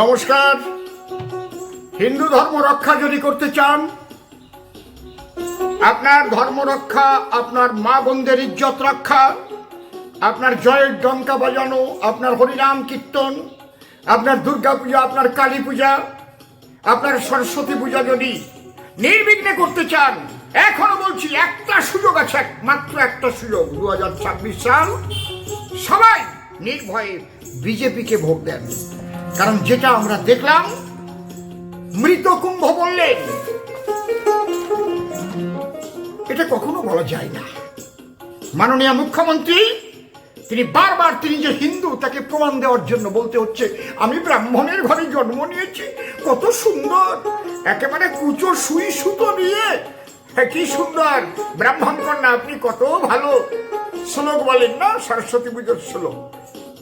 নমস্কার। হিন্দু ধর্ম রক্ষা যদি করতে চান, আপনার ধর্ম রক্ষা, আপনার মা বোনদের ইজ্জত রক্ষা, আপনার জয়ের ডঙ্কা বাজানো, আপনার হরিনাম কীর্তন, আপনার দুর্গা পূজা, আপনার কালী পূজা, আপনার সরস্বতী পূজা যদি নির্বিঘ্নে করতে চান, এখনও বলছি, একটা সুযোগ আছে মাত্র একটা সুযোগ দু হাজার ছাব্বিশ সাল সবাই নির্ভয়ে বিজেপিকে ভোট দেন। কারণ যেটা আমরা দেখলাম মৃত কুম্ভ বললেন এটা কখনো বলা যায় না। মাননীয় মুখ্যমন্ত্রী তিনি বারবার তিনি যে হিন্দু তাকে প্রমাণ দেওয়ার জন্য বলতে হচ্ছে আমি ব্রাহ্মণের ঘরে জন্ম নিয়েছি কত সুন্দর। একেবারে কুচো সুই সুতো নিয়ে হ্যাঁ, কি সুন্দর। ব্রাহ্মণ কন্যা আপনি কত ভালো। শ্লোক বলেন না সরস্বতী পুজোর শ্লোক।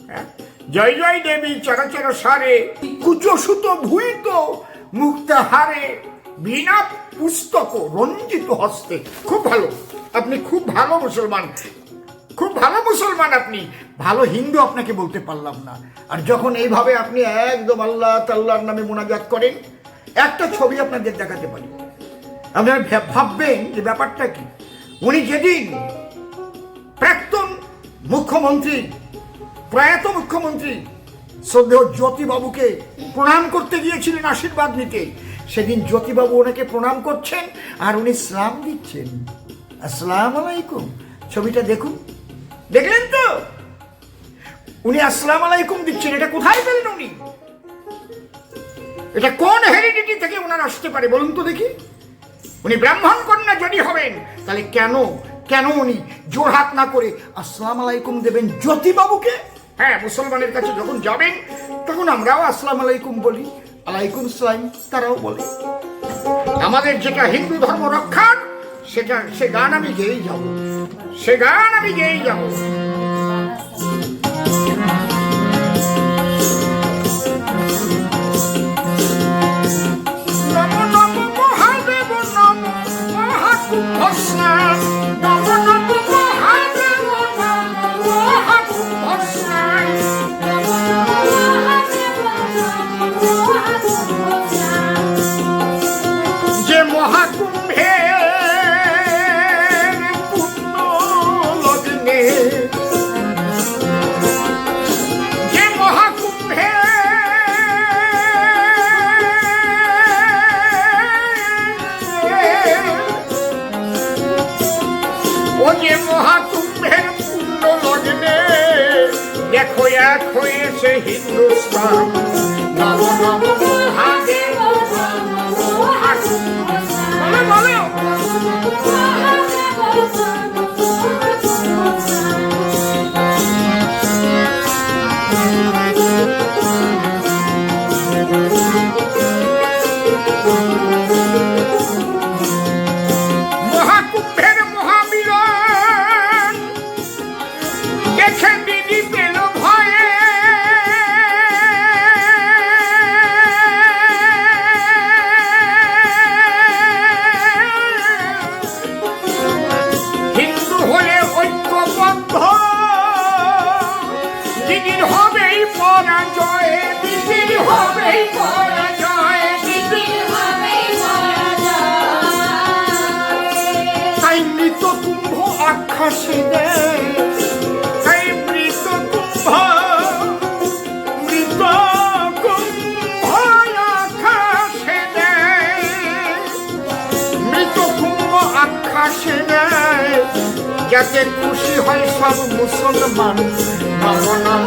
হ্যাঁ? জয় জয় দেবী চরাচর সারে, কুচো সুতো ভুইত মুক্তা হারে। বিনা পুস্তক রঞ্জিত হস্তে। খুব ভালো। আপনি খুব ভালো মুসলমান। খুব ভালো মুসলমান আপনি। ভালো হিন্দু আপনাকে বলতে পারলাম না। আর যখন এইভাবে আপনি একদম আল্লাহ তাল্লাহর নামে মোনাজাত করেন, একটা ছবি আপনাদের দেখাতে পারি। আপনারা ভাববেন যে ব্যাপারটা কি? উনি যেদিন প্রাক্তন মুখ্যমন্ত্রী প্রয়াত মুখ্যমন্ত্রী শ্রদ্ধেয় জ্যোতিবাবুকে প্রণাম করতে গিয়েছিলেন আশীর্বাদ নিতে। সেদিন জ্যোতিবাবু ওনাকে প্রণাম করছেন আর উনি সালাম দিচ্ছেন। আসসালাম আলাইকুম। ছবিটা দেখুন। দেখলেন তো? উনি আসসালাম আলাইকুম দিচ্ছেন। এটা কোথায় পেলেন উনি? এটা কোন হেরিডিটি থেকে ওনার আসতে পারে? বলুন তো দেখি। উনি ব্রাহ্মণ কন্যা যদি হবেন, তাহলে কেন কেন উনি জোরহাত না করে আসসালাম আলাইকুম দেবেন জ্যোতিবাবুকে? হ্যাঁ মুসলমানের কাছে যখন যাবেন, তখন আমরাও আসসালাম আলাইকুম বলি, আলাইকুম সালাম, তারাও বলে। আমাদের যেটা হিন্দু ধর্ম রক্ষার, সেটা, সে গান আমি গেয়েই যাব। সে গান আমি গেয়েই যাব। এক হয়েছে হিন্দুস্তান। নম নম কুম্ভ আকাশে দেয় তাই মৃত কুম্ভ মৃত কুম্ভ আকাশে দেয় মৃত কুম্ভ আকাশে দেয় যাতে খুশি হয় সব মুসলমান। নম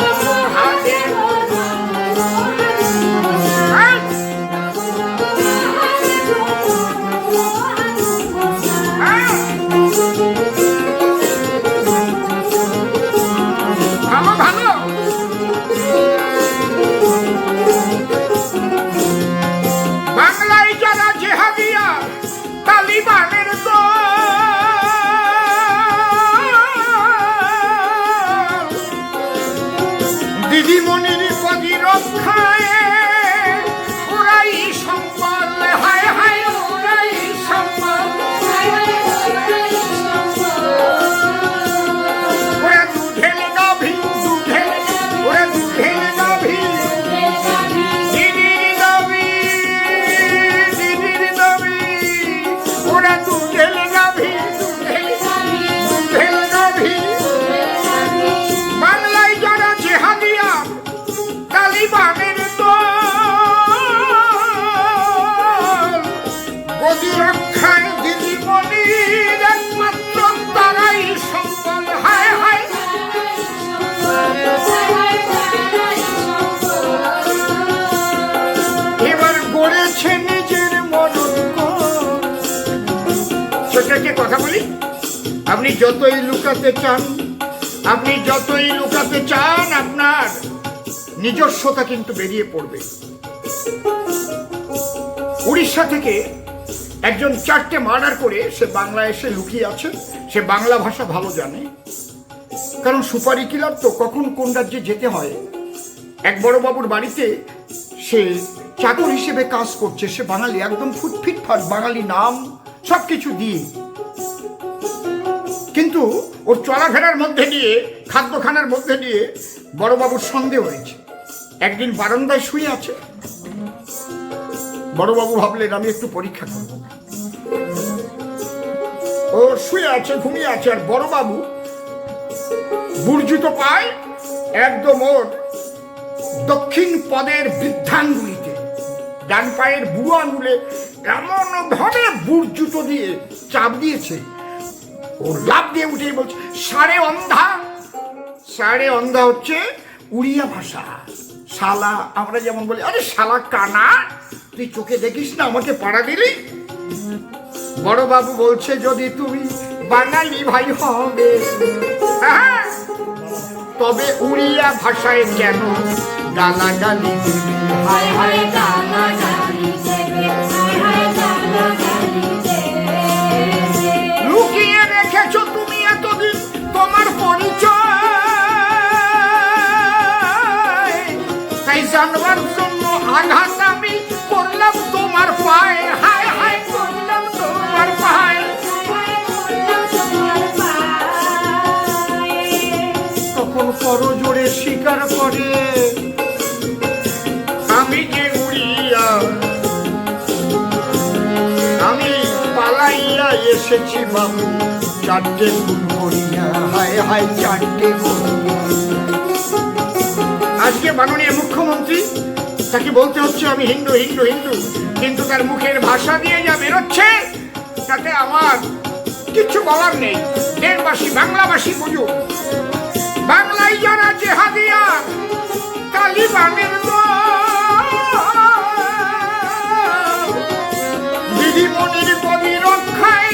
যতই লুকাতে চান, আপনি যতই লুকাতে চান, আপনার নিজস্বতা কিন্তু বেরিয়ে পড়বে। উড়িষ্যা থেকে একজন চারটে মার্ডার করে সে বাংলায় এসে লুকিয়ে আছে। সে বাংলা ভাষা ভালো জানে। কারণ সুপারি কিলার তো কখন কোন রাজ্যে যেতে হয়, এক বড় বাবুর বাড়িতে সে চাকর হিসেবে কাজ করছে। সে বাঙালি, একদম ফুটফিট ফাট বাঙালি নাম সব কিছু দিয়ে। কিন্তু ওর চলাফেরার মধ্যে দিয়ে, খাদ্যখানার মধ্যে দিয়ে বড়বাবুর সন্দেহ হয়েছে। একদিন বারান্দায় শুয়ে আছে। বড়বাবু ভাবলেন, আমি একটু পরীক্ষা করব। ও শুয়ে আছে, ঘুমিয়ে আছে, আর বড়বাবু বুর্জিত পায় একদম ওর দক্ষিণ পদের বৃদ্ধাঙ্গুলিতে। ডান পায়ের বুড়ো আঙ্গুলে এমন ভাবে বুর্জুত দিয়ে চাপ দিয়েছে ও লাভ দিয়ে উঠে বলছে সাড়ে অন্ধা। সাড়ে অন্ধা হচ্ছে উড়িয়া ভাষা। শালা আমরা যেমন বলি আরে শালা কানা তুই চোখে দেখিস না আমাকে পাড়া দিলি? বড় বাবু বলছে যদি তুমি বাঙালি ভাই হবে হ্যাঁ, তবে উড়িয়া ভাষায় কেন গালাগালি হায় হায় গালা জানবার জন্য আঘাত আমি করলাম তোমার পায়ে। হায় হায়, করলাম তোমার পায়ে। তখন করো জোরে স্বীকার করে? আমি যে উড়িয়া, আমি পালাইয়া এসেছি বাবু, চারটে গুণ করিয়া। হায় হায়, চারটে গুণ আজকে মাননীয় মুখ্যমন্ত্রী, তাকে বলতে হচ্ছে আমি হিন্দু হিন্দু হিন্দু, কিন্তু তার মুখের ভাষা দিয়ে যা বেরোচ্ছে, তাতে আমার কিছু বলার নেই দেশবাসী বাংলাভাষী বুঝুন বাংলায় যারা জেহাদিয়া, তালিবানের। দিদিমণির কবি রক্ষায়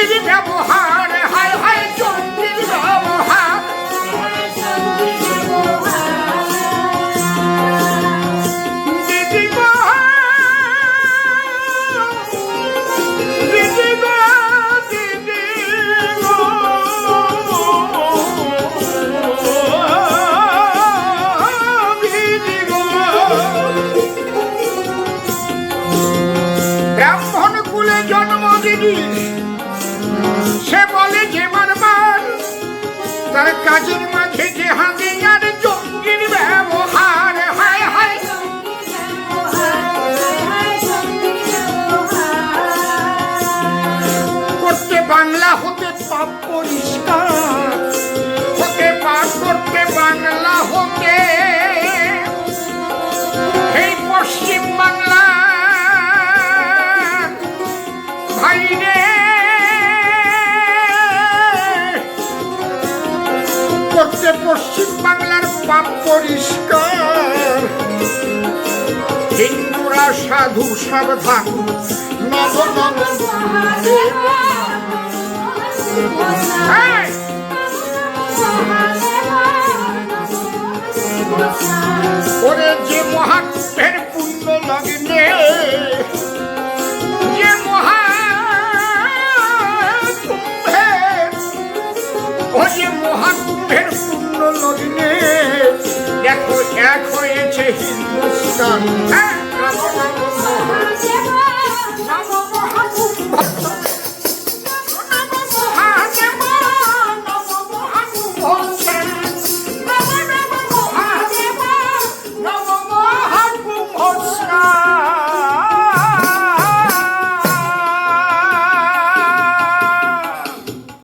জঙ্গির ব্যবহার হায় কাজের মাঝে যে হাতিয়ার জঙ্গির ব্যবহার হায় হায়। করতে বাংলা হতে পাপ পরিষ্কার, হতে পাপ করতে বাংলা হতে। এই পশ্চিম বাংলা ভাই করতে পশ্চিম বাংলার পাপ পরিষ্কার। হিন্দুরা সাধু সাবধান নব এক হয়েছে হিন্দুস্তান হ্যাঁ, নমো নমো